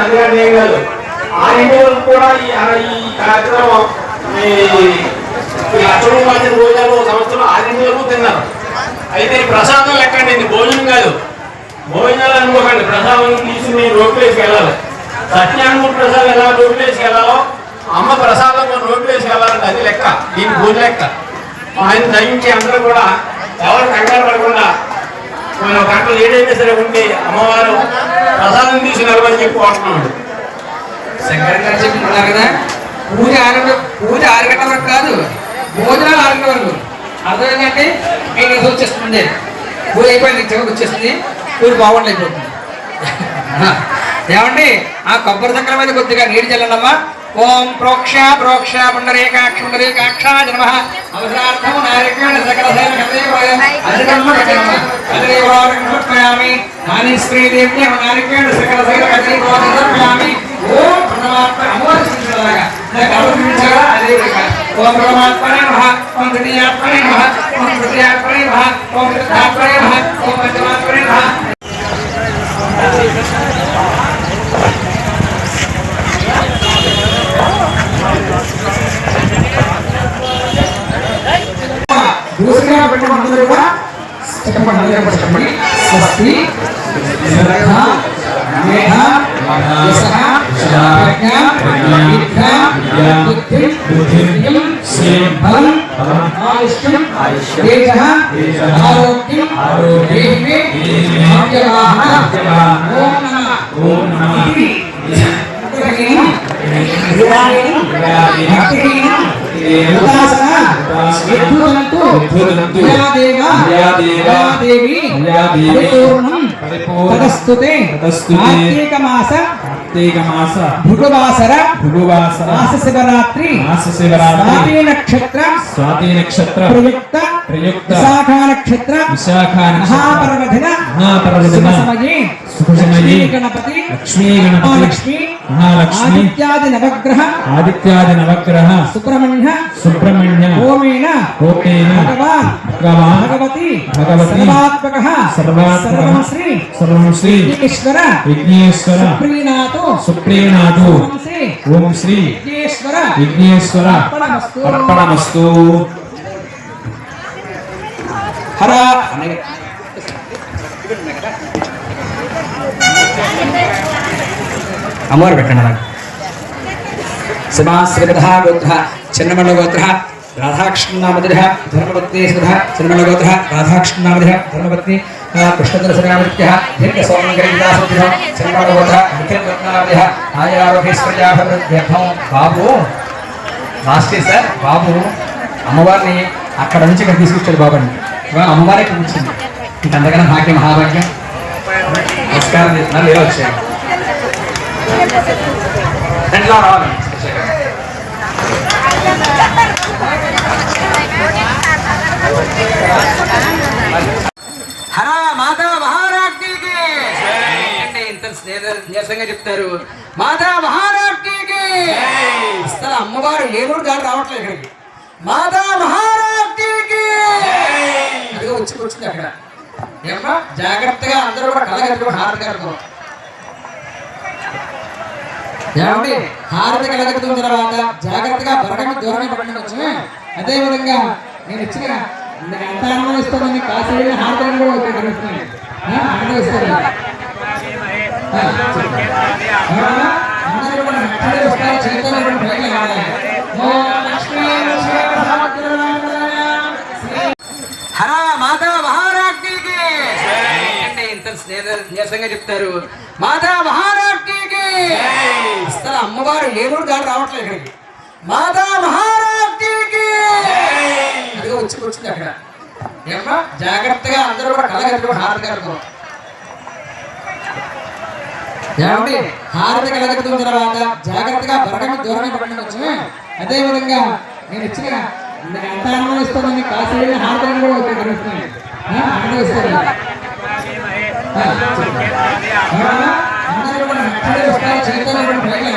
అందుకని ఏం కాదు ఆ వరకు కూడా ఈ కార్యక్రమం ఈ ఈ లక్ష రూపాయల భోజనాలు సంవత్సరం ఆరింటి వరకు తిన్నారు. అయితే ఈ ప్రసాదం లెక్కండి ఇది భోజనం కాదు. భోజనాలు అనుకోకండి ప్రసాదం తీసుకుని రోడ్లు వేసుకెళ్ళాలి సత్యానుమూర్తి ప్రసాదం ఎలా రోడ్లు వేసుకెళ్ళాలో అమ్మ ప్రసాదం మన రోడ్లు అది లెక్క దీని భోజన లెక్క. ఆయన దయించి అందరూ కూడా ఎవరు కంగారు పడకుండా మనం ఒక గంట లేట్ అయినా సరే ఉండి అమ్మవారు ప్రసాదం తీసి నిలబడి చెప్పి కోరుతున్నాడు శంకర్ గారు చెప్తున్నారు కదా పూజ ఆరు పూజ ఆరు గంటల వరకు కాదు భోజనాలు ఆరు గంటల వరకు అర్థమైందంటే నేను ఇది వచ్చేస్తుంది. పూజ అయిపోయింది చివరికి వచ్చేస్తుంది. పూజ బాగుండలేకపోతుంది. ఏమండి ఆ కొబ్బరి చక్రం మీద కొద్దిగా నీరు చల్లమ్మా ఓం ప్రోక్ష ప్రోక్ష పుండరీకాక్ష పుండరీకాక్ష జన్మ. అవసరార్థం నారికేణ సకల శైల కదేవాయ అధికమ్మ కదేవ కదేవారం సమర్పయామి. నాని శ్రీదేవ్య నారికేణ సకల శైల కదేవాయ సమర్పయామి. ఓం పరమాత్మ అమోచించలాగా నాకు అదే ఓం పరమాత్మనే నమః. ఓం ద్వితీయాత్మనే నమః. ఓం తృతీయాత్మనే నమః. ఓం చతుర్థాత్మనే నమః. ఓం పంచమాత్మనే నమః. దూసరా పెట్టడం అందరూ కూడా చెప్పండి అందరూ కూడా చెప్పండి స్వస్తి శ్రద్ధ మేధ యశః ప్రజ్ఞ విద్య బుద్ధి శ్రీయం బలం ఆయుష్యం తేజః ఆరోగ్యం దేహిమే ఆప్యవాహన ఓం నమః ఓం నమః शिवरात्रि नक्षत्र स्वाति नक्षत्र प्रयुक्त प्रयुक्त विशाखा नक्षत्र विशाखा महापर्वदिन महापर्वदिन गणपति लक्ष्मी गणपति लक्ष्मी మహాలక్ష్మి. ఆదిత్యాది నవగ్రహ. ఆదిత్యాది నవగ్రహ. సుబ్రహ్మణ్య. సుబ్రహ్మణ్య. ఓమేన ఓకేన భగవాన్. భగవాన్. భగవతి. భగవతి. సర్వాత్మక. సర్వం శ్రీ సర్వం శ్రీ విఘ్నేశ్వర. విఘ్నేశ్వర. ప్రీనాథు సుప్రీనాథు. ఓం శ్రీ. విఘ్నేశ్వర. విఘ్నేశ్వర. అర్పణమస్తు. అర్పణమస్తు. హర. అమ్మవారు పెట్టండి అలా శివాశ్రిత గోత్ర చిన్నమండ గోత్ర రాధాకృష్ణనామధుర ధర్మపత్ని సుధ చిన్నమల్ల గోత్ర రాధాకృష్ణనామధుర ధర్మపత్ని కృష్ణదర్శనామృత్య దీర్ఘ సోమంగరీదాసుద్ర గోత్ర నిఖిలరత్నామధుర ఆయారోగేశ్వర్యాభ్యర్థం బాబు లాస్ట్ సార్ బాబు అమ్మవారిని అక్కడ నుంచి ఇక్కడ తీసుకొచ్చాడు బాబండి ఇవాళ అమ్మవారే ఇక్కడ కూర్చుంది. ఇంక భాగ్యం మహాభాగ్యం. నమస్కారం చేస్తున్నారు వచ్చాయి వచ్చారు రావాలి హరా మాతా మహారాజ్ఞికి. ఇంత నీరసంగా చెప్తారు. మాతా మహారాజ్ఞికి. అసలు అమ్మవారు ఏమూరు గారు రావట్లేదు ఇక్కడికి. మాతా మహారాజ్ఞికి. అదిగో వచ్చి వచ్చింది అక్కడ. ఏమన్నా జాగ్రత్తగా అందరూ కూడా కళ కట్టుకుని హారతి కట్టుకో. ఏమండి? హారతి కలగతున్న తర్వాత జాగ్రత్తగా బరగమి దూరమే పడండి వచ్చి అదే విధంగా నేను ఇచ్చిన ఎంత ఆనందం ఇస్తానని కాశీ వెళ్ళి హారతి కూడా ఇంత నీరసంగా చెప్తారు? మాతా మహారాజ్ఞికి అసలు అమ్మవారు ఏలూరు గారు రావట్లేదు ఇక్కడికి. మాతా మహారాజ్ఞికి అదిగో వచ్చి వచ్చింది అక్కడ. ఏమన్నా జాగ్రత్తగా అందరూ కూడా కళ కట్టుకుని హారతి కట్టుకో ఏమండి హారతి కలగతున్న తర్వాత జాగ్రత్తగా బరగమి దూరమే పడండి వచ్చి అదే విధంగా నేను ఇచ్చిన ఎంత ఆనందం ఇస్తానని కాశీ వెళ్ళి హారతి కూడా వచ్చి ఆనందం ఇస్తాను. అందరూ కూడా నక్షత్రాలు వస్తారు, చైతన్యం కూడా పైకి